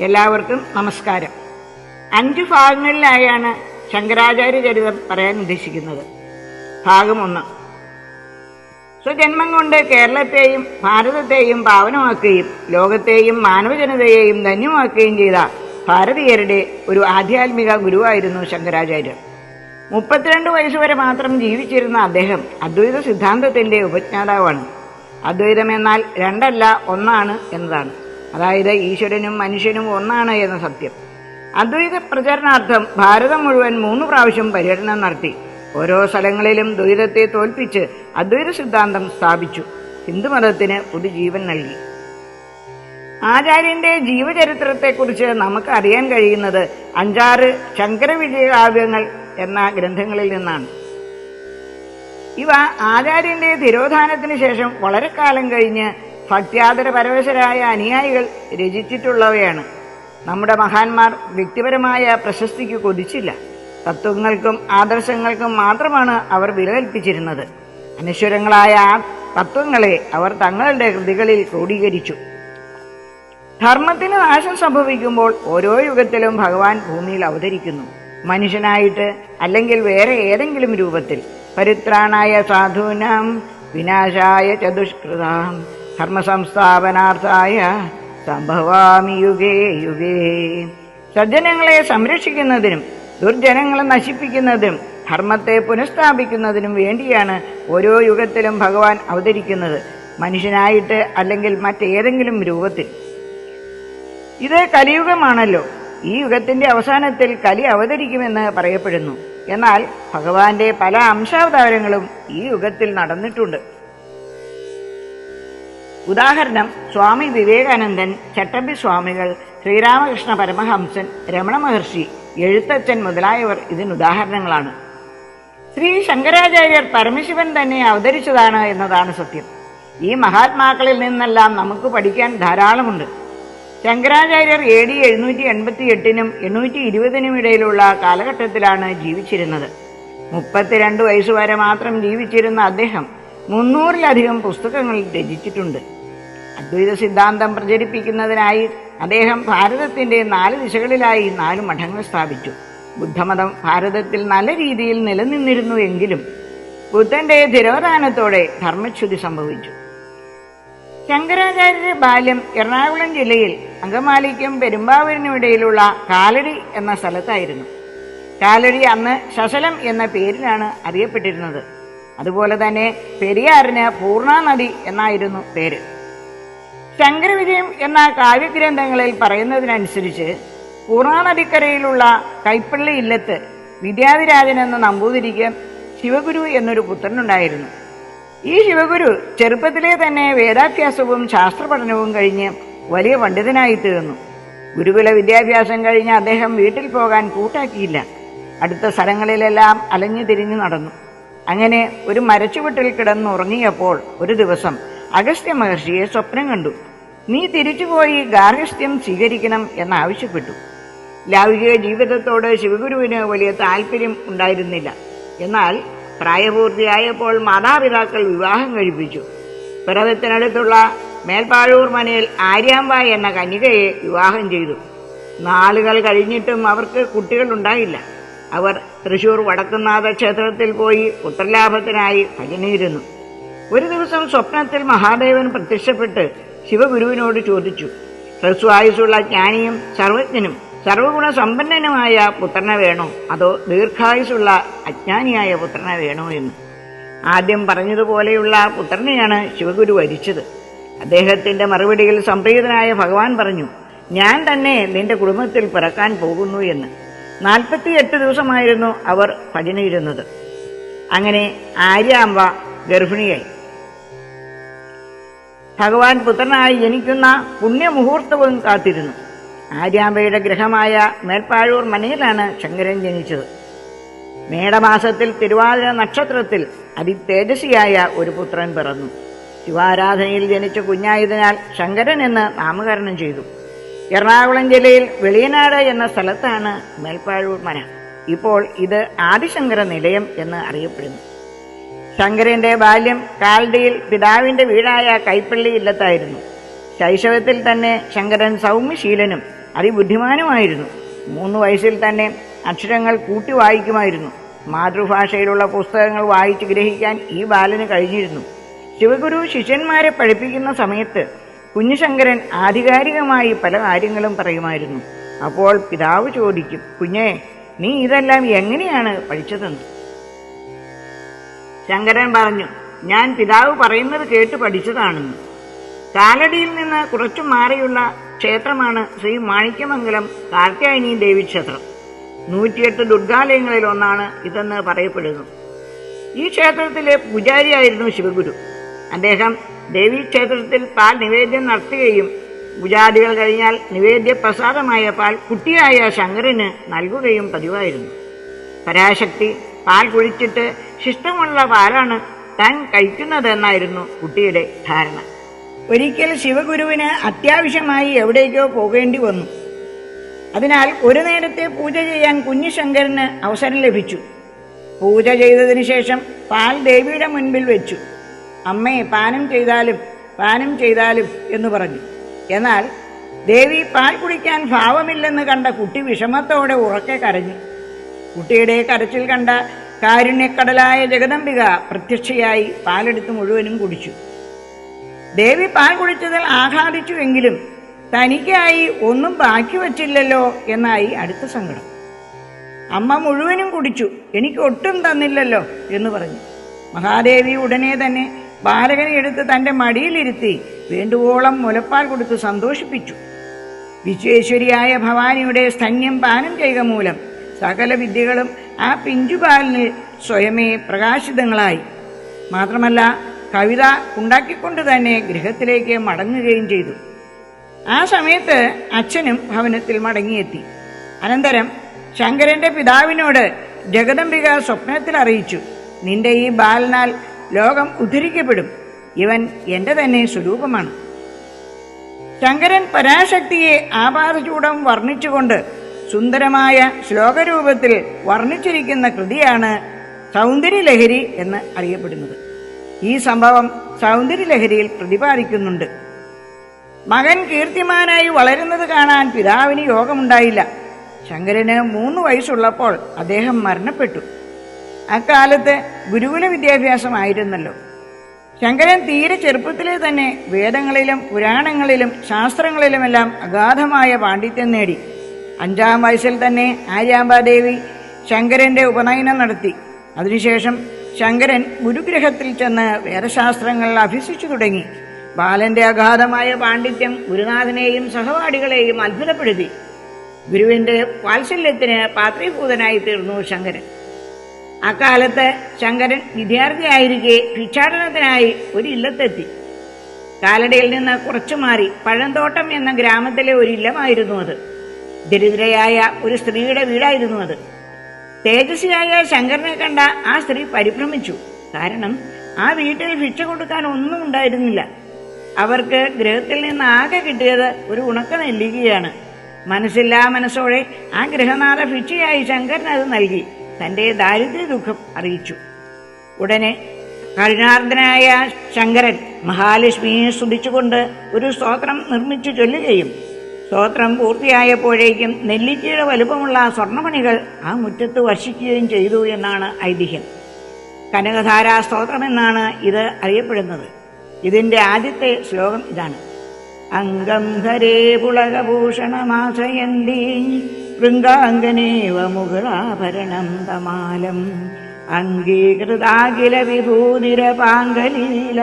എല്ലാവർക്കും നമസ്കാരം. അഞ്ച് ഭാഗങ്ങളിലായാണ് ശങ്കരാചാര്യ ചരിതം പറയാൻ ഉദ്ദേശിക്കുന്നത്. ഭാഗം ഒന്ന്. സ്വജന്മം കൊണ്ട് കേരളത്തെയും ഭാരതത്തെയും പാവനമാക്കുകയും ലോകത്തെയും മാനവജനതയെയും ധന്യമാക്കുകയും ചെയ്ത ഭാരതീയരുടെ ഒരു ആധ്യാത്മിക ഗുരുവായിരുന്നു ശങ്കരാചാര്യർ. മുപ്പത്തിരണ്ട് വയസ്സുവരെ മാത്രം ജീവിച്ചിരുന്ന അദ്ദേഹം അദ്വൈത സിദ്ധാന്തത്തിന്റെ ഉപജ്ഞാതാവാണ്. അദ്വൈതം എന്നാൽ രണ്ടല്ല ഒന്നാണ് എന്നതാണ്. അതായത് ഈശ്വരനും മനുഷ്യനും ഒന്നാണ് എന്ന സത്യം. അദ്വൈത പ്രചരണാർത്ഥം ഭാരതം മുഴുവൻ മൂന്ന് പ്രാവശ്യം പര്യടനം നടത്തി. ഓരോ സ്ഥലങ്ങളിലും ദ്വൈതത്തെ തോൽപ്പിച്ച് അദ്വൈത സിദ്ധാന്തം സ്ഥാപിച്ചു. ഹിന്ദുമതത്തിന് പുതുജീവൻ നൽകി. ആചാര്യന്റെ ജീവചരിത്രത്തെക്കുറിച്ച് നമുക്ക് അറിയാൻ കഴിയുന്നത് അഞ്ചാറ് ശങ്കരവിജയകാവ്യങ്ങൾ എന്ന ഗ്രന്ഥങ്ങളിൽ നിന്നാണ്. ഇവ ആചാര്യന്റെ തിരോധാനത്തിന് ശേഷം വളരെ കാലം കഴിഞ്ഞ് ഭക്ത്യാദര പരവശരായ അനുയായികൾ രചിച്ചിട്ടുള്ളവയാണ്. നമ്മുടെ മഹാന്മാർ വ്യക്തിപരമായ പ്രശസ്തിക്ക് കൊതിച്ചില്ല. തത്വങ്ങൾക്കും ആദർശങ്ങൾക്കും മാത്രമാണ് അവർ വില കൽപ്പിച്ചിരുന്നത് അനശ്വരങ്ങളായ ആ തത്വങ്ങളെ അവർ തങ്ങളുടെ കൃതികളിൽ ക്രോഡീകരിച്ചു. ധർമ്മത്തിന് നാശം സംഭവിക്കുമ്പോൾ ഓരോ യുഗത്തിലും ഭഗവാൻ ഭൂമിയിൽ അവതരിക്കുന്നു. മനുഷ്യനായിട്ട് അല്ലെങ്കിൽ വേറെ ഏതെങ്കിലും രൂപത്തിൽ. പരിത്രാണായ സാധൂനാം വിനാശായ ചതുഷ്കൃതാം. ധർമ്മ സംസ്ഥാപനാർത്ഥായ സംഭവാമി യുഗേ യുഗേ. സജ്ജനങ്ങളെ സംരക്ഷിക്കുന്നതിനും ദുർജനങ്ങളെ നശിപ്പിക്കുന്നതിനും ധർമ്മത്തെ പുനഃസ്ഥാപിക്കുന്നതിനും വേണ്ടിയാണ് ഓരോ യുഗത്തിലും ഭഗവാൻ അവതരിക്കുന്നത്. മനുഷ്യനായിട്ട് അല്ലെങ്കിൽ മറ്റേതെങ്കിലും രൂപത്തിൽ. ഇത് കലിയുഗമാണല്ലോ. ഈ യുഗത്തിന്റെ അവസാനത്തിൽ കലി അവതരിക്കുമെന്ന് പറയപ്പെടുന്നു. എന്നാൽ ഭഗവാന്റെ പല അംശാവതാരങ്ങളും ഈ യുഗത്തിൽ നടന്നിട്ടുണ്ട്. ഉദാഹരണം സ്വാമി വിവേകാനന്ദൻ ചട്ടമ്പി സ്വാമികൾ ശ്രീരാമകൃഷ്ണ പരമഹംസൻ രമണ മഹർഷി എഴുത്തച്ഛൻ മുതലായവർ ഇതിന് ഉദാഹരണങ്ങളാണ്. ശ്രീ ശങ്കരാചാര്യർ പരമശിവൻ തന്നെ അവതരിച്ചതാണ് എന്നതാണ് സത്യം. ഈ മഹാത്മാക്കളിൽ നിന്നെല്ലാം നമുക്ക് പഠിക്കാൻ ധാരാളമുണ്ട്. ശങ്കരാചാര്യർ എ ഡി എഴുന്നൂറ്റി എൺപത്തി എട്ടിനും എണ്ണൂറ്റി ഇരുപതിനും ഇടയിലുള്ള കാലഘട്ടത്തിലാണ് ജീവിച്ചിരുന്നത്. മുപ്പത്തിരണ്ട് വയസ്സുവരെ മാത്രം ജീവിച്ചിരുന്ന അദ്ദേഹം മുന്നൂറിലധികം പുസ്തകങ്ങൾ രചിച്ചിട്ടുണ്ട്. അദ്വൈത സിദ്ധാന്തം പ്രചരിപ്പിക്കുന്നതിനായി അദ്ദേഹം ഭാരതത്തിന്റെ നാല് ദിശകളിലായി നാല് മഠങ്ങൾ സ്ഥാപിച്ചു. ബുദ്ധമതം ഭാരതത്തിൽ നല്ല രീതിയിൽ നിലനിന്നിരുന്നു എങ്കിലും ബുദ്ധന്റെ തിരോധാനത്തോടെ ധർമ്മച്യുതി സംഭവിച്ചു. ശങ്കരാചാര്യരുടെ ബാല്യം എറണാകുളം ജില്ലയിൽ അങ്കമാലിക്കും പെരുമ്പാവൂരിനും ഇടയിലുള്ള കാലടി എന്ന സ്ഥലത്തായിരുന്നു. കാലടി അന്ന് ശശലം എന്ന പേരിലാണ് അറിയപ്പെട്ടിരുന്നത്. അതുപോലെ തന്നെ പെരിയാറിന് പൂർണാനദി എന്നായിരുന്നു പേര്. ശങ്കരവിജയം എന്ന കാവ്യഗ്രന്ഥങ്ങളിൽ പറയുന്നതിനനുസരിച്ച് പൂർണാനദിക്കരയിലുള്ള കൈപ്പള്ളി ഇല്ലത്ത് വിദ്യാധിരാജൻ എന്ന നമ്പൂതിരിക്ക് ശിവഗുരു എന്നൊരു പുത്രനുണ്ടായിരുന്നു. ഈ ശിവഗുരു ചെറുപ്പത്തിലെ തന്നെ വേദാഭ്യാസവും ശാസ്ത്രപഠനവും കഴിഞ്ഞ് വലിയ പണ്ഡിതനായി തീർന്നു ഗുരുകുല വിദ്യാഭ്യാസം കഴിഞ്ഞ് അദ്ദേഹം വീട്ടിൽ പോകാൻ കൂട്ടാക്കിയില്ല. അടുത്ത സ്ഥലങ്ങളിലെല്ലാം അലഞ്ഞു തിരിഞ്ഞു നടന്നു. അങ്ങനെ ഒരു മരച്ചുവട്ടിൽ കിടന്നുറങ്ങിയപ്പോൾ ഒരു ദിവസം അഗസ്ത്യ മഹർഷിയെ സ്വപ്നം കണ്ടു. നീ തിരിച്ചുപോയി ഗാർഹസ്ഥ്യം സ്വീകരിക്കണം എന്നാവശ്യപ്പെട്ടു. ലൗകിക ജീവിതത്തോട് ശിവഗുരുവിന് വലിയ താല്പര്യം ഉണ്ടായിരുന്നില്ല. എന്നാൽ പ്രായപൂർത്തിയായപ്പോൾ മാതാപിതാക്കൾ വിവാഹം കഴിപ്പിച്ചു. പിറവത്തിനടുത്തുള്ള മേൽപ്പാഴൂർ മനയിൽ ആര്യാമ്പ എന്ന കന്യകയെ വിവാഹം ചെയ്തു. നാളുകൾ കഴിഞ്ഞിട്ടും അവർക്ക് കുട്ടികളുണ്ടായില്ല അവർ തൃശൂർ വടക്കുന്നാഥ ക്ഷേത്രത്തിൽ പോയി പുത്രലാഭത്തിനായി ഭജനയിരുന്നു ഒരു ദിവസം സ്വപ്നത്തിൽ മഹാദേവൻ പ്രത്യക്ഷപ്പെട്ട് ശിവഗുരുവിനോട് ചോദിച്ചു. ഹ്രസ്വായുസുള്ള ജ്ഞാനിയും സർവജ്ഞനും സർവഗുണ സമ്പന്നനുമായ പുത്രനെ വേണോ? അതോ ദീർഘായുസുള്ള അജ്ഞാനിയായ പുത്രനെ വേണോ എന്ന്? ആദ്യം പറഞ്ഞതുപോലെയുള്ള പുത്രനെയാണ് ശിവഗുരു വരിച്ചത്. അദ്ദേഹത്തിന്റെ മറുപടിയിൽ സംപ്രീതനായ ഭഗവാൻ പറഞ്ഞു ഞാൻ തന്നെ നിന്റെ കുടുംബത്തിൽ പിറക്കാൻ പോകുന്നു എന്ന്. നാൽപ്പത്തിയെട്ട് ദിവസമായിരുന്നു അവർ ഭജനയിരുന്നത്. അങ്ങനെ ആര്യാമ്പ ഗർഭിണിയായി. ഭഗവാൻ പുത്രനായി ജനിക്കുന്ന പുണ്യമുഹൂർത്തവും കാത്തിരുന്നു. ആര്യാമ്പയുടെ ഗ്രഹമായ മേൽപ്പാഴൂർ മനയിലാണ് ശങ്കരൻ ജനിച്ചത്. മേടമാസത്തിൽ തിരുവാതിര നക്ഷത്രത്തിൽ അതിതേജസ്വിയായ ഒരു പുത്രൻ പിറന്നു. ശിവാരാധനയിൽ ജനിച്ച കുഞ്ഞായതിനാൽ ശങ്കരൻ എന്ന് നാമകരണം ചെയ്തു. എറണാകുളം ജില്ലയിൽ വെളിയനാട് എന്ന സ്ഥലത്താണ് മേൽപ്പാഴൂർ മന. ഇപ്പോൾ ഇത് ആദിശങ്കര നിലയം എന്ന് അറിയപ്പെടുന്നു. ശങ്കരന്റെ ബാല്യം കാൽഡിയിൽ പിതാവിന്റെ വീടായ കൈപ്പള്ളി ഇല്ലത്തായിരുന്നു. ശൈശവത്തിൽ തന്നെ ശങ്കരൻ സൗമ്യശീലനും അതിബുദ്ധിമാനുമായിരുന്നു. മൂന്ന് വയസ്സിൽ തന്നെ അക്ഷരങ്ങൾ കൂട്ടി വായിക്കുമായിരുന്നു. മാതൃഭാഷയിലുള്ള പുസ്തകങ്ങൾ വായിച്ച് ഗ്രഹിക്കാൻ ഈ ബാലന് കഴിഞ്ഞിരുന്നു. ശിവഗുരു ശിഷ്യന്മാരെ പഠിപ്പിക്കുന്ന സമയത്ത് കുഞ്ഞുശങ്കരൻ ആധികാരികമായി പല കാര്യങ്ങളും പറയുമായിരുന്നു. അപ്പോൾ പിതാവ് ചോദിക്കും കുഞ്ഞേ നീ ഇതെല്ലാം എങ്ങനെയാണ് പഠിച്ചതെന്ന്? ശങ്കരൻ പറഞ്ഞു ഞാൻ പിതാവ് പറയുന്നത് കേട്ട് പഠിച്ചതാണെന്ന്. കാലടിയിൽ നിന്ന് കുറച്ചു മാറിയുള്ള ക്ഷേത്രമാണ് ശ്രീ മാണിക്യമംഗലം കാർത്യായനി ദേവി ക്ഷേത്രം. നൂറ്റിയെട്ട് ദുർഗാലയങ്ങളിൽ ഒന്നാണ് ഇതെന്ന് പറയപ്പെടുന്നു. ഈ ക്ഷേത്രത്തിലെ പൂജാരിയായിരുന്നു ശിവഗുരു. അദ്ദേഹം ദേവീ ക്ഷേത്രത്തിൽ പാൽ നിവേദ്യം നടത്തുകയും പൂജാദികൾ കഴിഞ്ഞാൽ നിവേദ്യ പ്രസാദമായ പാൽ കുട്ടിയായ ശങ്കരന് നൽകുകയും പതിവായിരുന്നു. പരാശക്തി പാൽ കുഴിച്ചിട്ട് ശിഷ്ടമുള്ള പാലാണ് താൻ കഴിക്കുന്നതെന്നായിരുന്നു കുട്ടിയുടെ ധാരണ. ഒരിക്കൽ ശിവഗുരുവിന് അത്യാവശ്യമായി എവിടേക്കോ പോകേണ്ടി വന്നു. അതിനാൽ ഒരു നേരത്തെ പൂജ ചെയ്യാൻ കുഞ്ഞു ശങ്കരന് അവസരം ലഭിച്ചു. പൂജ ചെയ്തതിനു ശേഷം പാൽ ദേവിയുടെ മുൻപിൽ വെച്ചു. അമ്മയെ പാനം ചെയ്താലും പാനം ചെയ്താലും എന്ന് പറഞ്ഞു. എന്നാൽ ദേവി പാൽ കുടിക്കാൻ ഭാവമില്ലെന്ന് കണ്ട കുട്ടി വിഷമത്തോടെ ഉറക്കെ കരഞ്ഞു. കുട്ടിയുടെ കരച്ചിൽ കണ്ട കാരുണ്യക്കടലായ ജഗദംബിക പ്രത്യക്ഷയായി പാലെടുത്ത് മുഴുവനും കുടിച്ചു. ദേവി പാൽ കുടിച്ചതിൽ ആഹ്ലാദിച്ചുവെങ്കിലും തനിക്കായി ഒന്നും ബാക്കി വച്ചില്ലല്ലോ എന്നായി അടുത്ത സങ്കടം. അമ്മ മുഴുവനും കുടിച്ചു എനിക്ക് ഒട്ടും തന്നില്ലല്ലോ എന്ന് പറഞ്ഞു. മഹാദേവി ഉടനെ തന്നെ ബാലകനെ എടുത്ത് തന്റെ മടിയിലിരുത്തി വേണ്ടുവോളം മുലപ്പാൽ കൊടുത്ത് സന്തോഷിപ്പിച്ചു. വിശ്വേശ്വരിയായ ഭവാനിയുടെ സ്തന്യം പാനം ചെയ്യുക മൂലം സകല വിദ്യകളും ആ പിഞ്ചുപാലിന് സ്വയമേ പ്രകാശിതങ്ങളായി. മാത്രമല്ല കവിത ഉണ്ടാക്കിക്കൊണ്ട് തന്നെ ഗൃഹത്തിലേക്ക് മടങ്ങുകയും ചെയ്തു. ആ സമയത്ത് അച്ഛനും ഭവനത്തിൽ മടങ്ങിയെത്തി. അനന്തരം ശങ്കരന്റെ പിതാവിനോട് ജഗദംബിക സ്വപ്നത്തിൽ അറിയിച്ചു നിന്റെ ഈ ബാലനാൽ ലോകം ഉദ്ധരിക്കപ്പെടും. ഇവൻ എന്റെ തന്നെ സ്വരൂപമാണ്. ശങ്കരൻ പരാശക്തിയെ ആപാദചൂടം വർണിച്ചുകൊണ്ട് സുന്ദരമായ ശ്ലോകരൂപത്തിൽ വർണിച്ചിരിക്കുന്ന കൃതിയാണ് സൗന്ദര്യലഹരി എന്ന് അറിയപ്പെടുന്നത്. ഈ സംഭവം സൗന്ദര്യലഹരിയിൽ പ്രതിപാദിക്കുന്നുണ്ട്. മകൻ കീർത്തിമാനായി വളരുന്നത് കാണാൻ പിതാവിന് യോഗമുണ്ടായില്ല. ശങ്കരന് മൂന്ന് വയസ്സുള്ളപ്പോൾ അദ്ദേഹം മരണപ്പെട്ടു. അക്കാലത്ത് ഗുരുകുല വിദ്യാഭ്യാസമായിരുന്നല്ലോ ശങ്കരൻ തീരെ ചെറുപ്പത്തിലെ തന്നെ വേദങ്ങളിലും പുരാണങ്ങളിലും ശാസ്ത്രങ്ങളിലുമെല്ലാം അഗാധമായ പാണ്ഡിത്യം നേടി. അഞ്ചാം വയസ്സിൽ തന്നെ ആര്യാമ്പാദേവി ശങ്കരന്റെ ഉപനയനം നടത്തി. അതിനുശേഷം ശങ്കരൻ ഗുരുഗ്രഹത്തിൽ ചെന്ന് വേദശാസ്ത്രങ്ങൾ അഭ്യസിച്ചു തുടങ്ങി. ബാലന്റെ അഗാധമായ പാണ്ഡിത്യം ഗുരുനാഥനെയും സഹപാഠികളെയും അത്ഭുതപ്പെടുത്തി. ഗുരുവിന്റെ വാത്സല്യത്തിന് പാത്രീഭൂതനായി തീർന്നു ശങ്കരൻ. അക്കാലത്ത് ശങ്കരൻ വിദ്യാർത്ഥിയായിരിക്കെ ഭിക്ഷാടനത്തിനായി ഒരു ഇല്ലത്തെത്തി. കാലടിയിൽ നിന്ന് കുറച്ചു മാറി പഴന്തോട്ടം എന്ന ഗ്രാമത്തിലെ ഒരു ഇല്ലമായിരുന്നു അത്. ദരിദ്രയായ ഒരു സ്ത്രീയുടെ വീടായിരുന്നു അത്. തേജസ്വിയായ ശങ്കരനെ കണ്ട ആ സ്ത്രീ പരിഭ്രമിച്ചു. കാരണം ആ വീട്ടിൽ ഭിക്ഷ കൊടുക്കാൻ ഒന്നും ഉണ്ടായിരുന്നില്ല. അവർക്ക് ഗ്രഹത്തിൽ നിന്ന് ആകെ കിട്ടിയത് ഒരു ഉണക്ക നെല്ലിക്കുകയാണ് മനസ്സില്ലാ മനസ്സോടെ ആ ഗൃഹനാഥ ഭിക്ഷയായി ശങ്കരൻ അത് നൽകി. തന്റെ ദാരിദ്ര്യ ദുഃഖം അറിയിച്ചു. ഉടനെ കരുണാർദ്ദനായ ശങ്കരൻ മഹാലക്ഷ്മിയെ സ്തുതിച്ചുകൊണ്ട് ഒരു സ്തോത്രം നിർമ്മിച്ചു ചൊല്ലുകയും സ്തോത്രം പൂർത്തിയായപ്പോഴേക്കും നെല്ലിക്കയുടെ വലുപ്പമുള്ള സ്വർണമണികൾ ആ മുറ്റത്ത് വർഷിക്കുകയും ചെയ്തു എന്നാണ് ഐതിഹ്യം. കനകധാരാ സ്തോത്രം എന്നാണ് ഇത് അറിയപ്പെടുന്നത്. ഇതിന്റെ ആദ്യത്തെ ശ്ലോകം ഇതാണ്. അംഗം ഹരേ പുളകഭൂഷണമാശ്രയന്തി വൃങ്കാംഗനേവ മുകളാഭരണം തമാലം അംഗീകൃതാഖില വിഭൂതിരപാങ്കലീല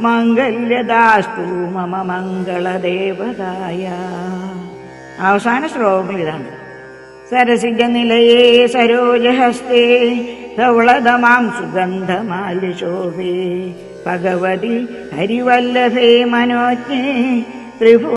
മംഗല്യദാസ്തു മമ മംഗളദേവതായ അവസാന ശ്ലോകം ഇതാണ്. സരസിജ നിലയേ സരോജഹസ്തേ ധവളതമാം സുഗന്ധമാലിശോഭേ ഭഗവതി ഹരിവല്ലഭേ മനോജ്ഞേ ത്രിഭു